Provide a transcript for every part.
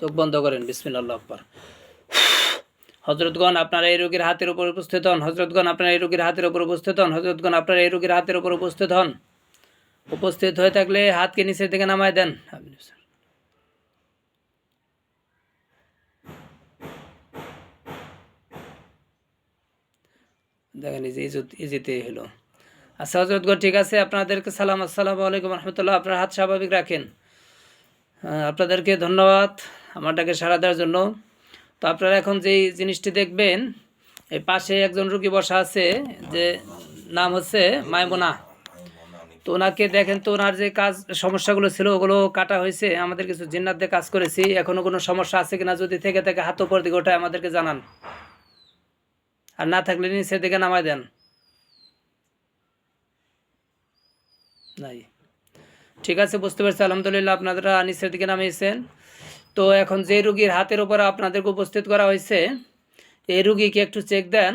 চোখ বন্ধ করেন, বিসমিল্লাহ আকবর। হজরতগণ আপনারা এই রোগীর হাতের উপর উপস্থিত হন। হজরতগণ আপনারা এই রোগীর হাতের উপর উপস্থিত হন। হজরতগণ আপনারা এই রোগীর হাতের উপর উপস্থিত হন। উপস্থিত হয়ে থাকলে হাতকে নিচের দিকে নামায় দেন। দেখেন, এই যে ইজিতে হলো। আচ্ছা হজরতগণ ঠিক আছে, আপনাদেরকে সালাম, আসসালামু আলাইকুম রহমতুল্লাহ। আপনার হাত স্বাভাবিক রাখেন। আপনাদেরকে ধন্যবাদ। আমারটাকে সাড়া দেওয়ার জন্য। তো আপনারা এখন যেই জিনিসটি দেখবেন, এই পাশে একজন রুগী বসা আছে, যে নাম হচ্ছে মাইমুনা। তো ওনাকে দেখেন তো ওনার যে কাজ, সমস্যাগুলো ছিল, ওগুলো কাটা হয়েছে। আমাদের কিছু জিন্নাত দিয়ে কাজ করেছি। এখনও কোনো সমস্যা আছে কিনা যদি থেকে থেকে, হাত উপর দিকে ওঠায় আমাদেরকে জানান। আর না থাকলে নিচের দিকে নামায় দেন। নাই। ঠিক আছে, বুঝতে পারছি। আলহামদুলিল্লাহ, আপনারা নিচের দিকে নামিয়েছেন। তো এখন যে রুগীর হাতের উপরে আপনাদেরকে উপস্থিত করা হয়েছে এই রুগীকে একটু চেক দেন।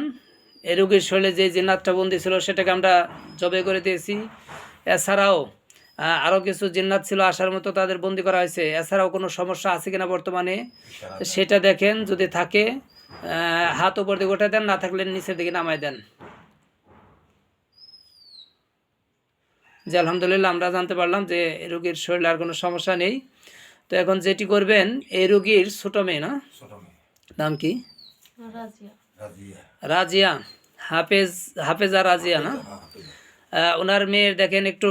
এই রুগীর শরীরে যে জিন্নাতটা বন্দি ছিল সেটাকে আমরা জবে করে দিয়েছি। এছাড়াও আরও কিছু জিন্নাত ছিল আসার মতো তাদের বন্দি করা হয়েছে। এছাড়াও কোনো সমস্যা আছে কিনা বর্তমানে সেটা দেখেন। যদি থাকে হাত উপর দিকে উঠে দেন না থাকলে নিচের দিকে নামায় দেন। যে আলহামদুলিল্লাহ আমরা জানতে পারলাম যে রোগীর শরীরে আর কোনো সমস্যা নেই। তো এখন যেটি করবেন এই রোগীর ছোট মেয়ে না? নাম কি? রাজিয়া। রাজিয়া। রাজিয়া। হাফেজ হাফেজা রাজিয়া না? হ্যাঁ ওনার মেয়ের দেখেন একটু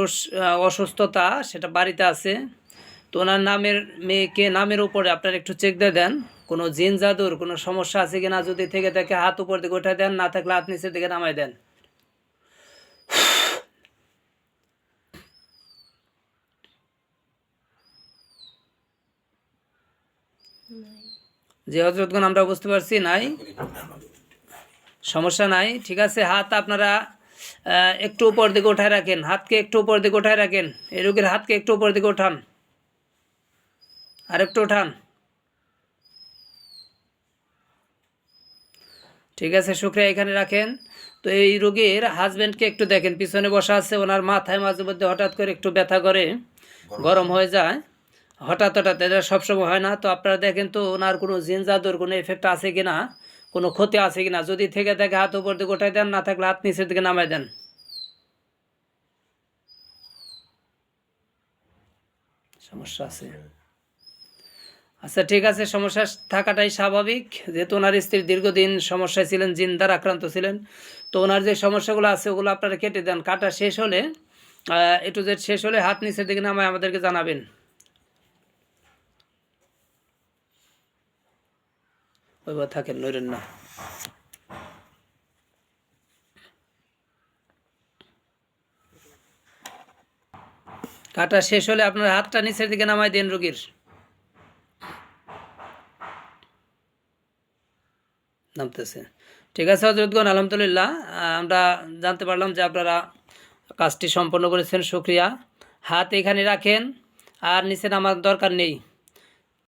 অসুস্থতা সেটা বাড়িতে আছে। তো ওনার নামের মেয়েকে নামের উপরে আপনার একটু চেক দিয়ে দেন। কোনো জিন জাদুর কোনো সমস্যা আছে কিনা যদি থেকে থাকে হাত উপর দিকে উঠে দেন না থাকলে হাত নিচের দিকে নামাই দেন। যে হজরতগণ আমরা বুঝতে পারছি, নাই? সমস্যা নাই, ঠিক আছে? হাত আপনারা একটু উপর দিকে উঠায় রাখেন। হাতকে একটু উপর দিকে উঠায় রাখেন। এই রোগীর হাতকে একটু উপর দিকে উঠান। আর একটু উঠান। ঠিক আছে, শুক্রিয়া এখানে রাখেন। তো এই রোগীর হাজবেন্ডকে একটু দেখেন। পিছনে বসা আছে, ওনার মাথায় মাঝে মধ্যে হঠাৎ করে একটু ব্যথা করে, গরম হয়ে যায়। হঠাৎ হঠাৎ এটা সবসময় হয় না। তো আপনারা দেখেন তো ওনার কোনো জিন জাদুর কোনো এফেক্ট আছে কি না কোনো ক্ষতি আছে কি না যদি থেকে থাকে হাত উপর দিকে ওঠাই দেন, না থাকলে হাত নিচের দিকে নামাই দেন। সমস্যা আছে। আচ্ছা ঠিক আছে, সমস্যা থাকাটাই স্বাভাবিক। যেহেতু ওনার স্ত্রী দীর্ঘদিন সমস্যায় ছিলেন জিন দ্বারা আক্রান্ত ছিলেন, তো ওনার যে সমস্যাগুলো আছে, ওগুলো আপনারা কেটে দেন। কাটা শেষ হলে একটু যে শেষ হলে হাত নিচের দিকে নামায় আমাদেরকে জানাবেন। ওইবার থাকেন নইরেন না। কাটা শেষ হলে আপনার হাতটা নিচের দিকে নামাই দিন রোগীর। নামতেছে। ঠিক আছে হজরতগণ আলহামদুলিল্লাহ। আমরা জানতে পারলাম যে আপনারা কাজটি সম্পন্ন করেছেন, শুক্রিয়া। হাত এখানে রাখেন, আর নিচে নামার দরকার নেই।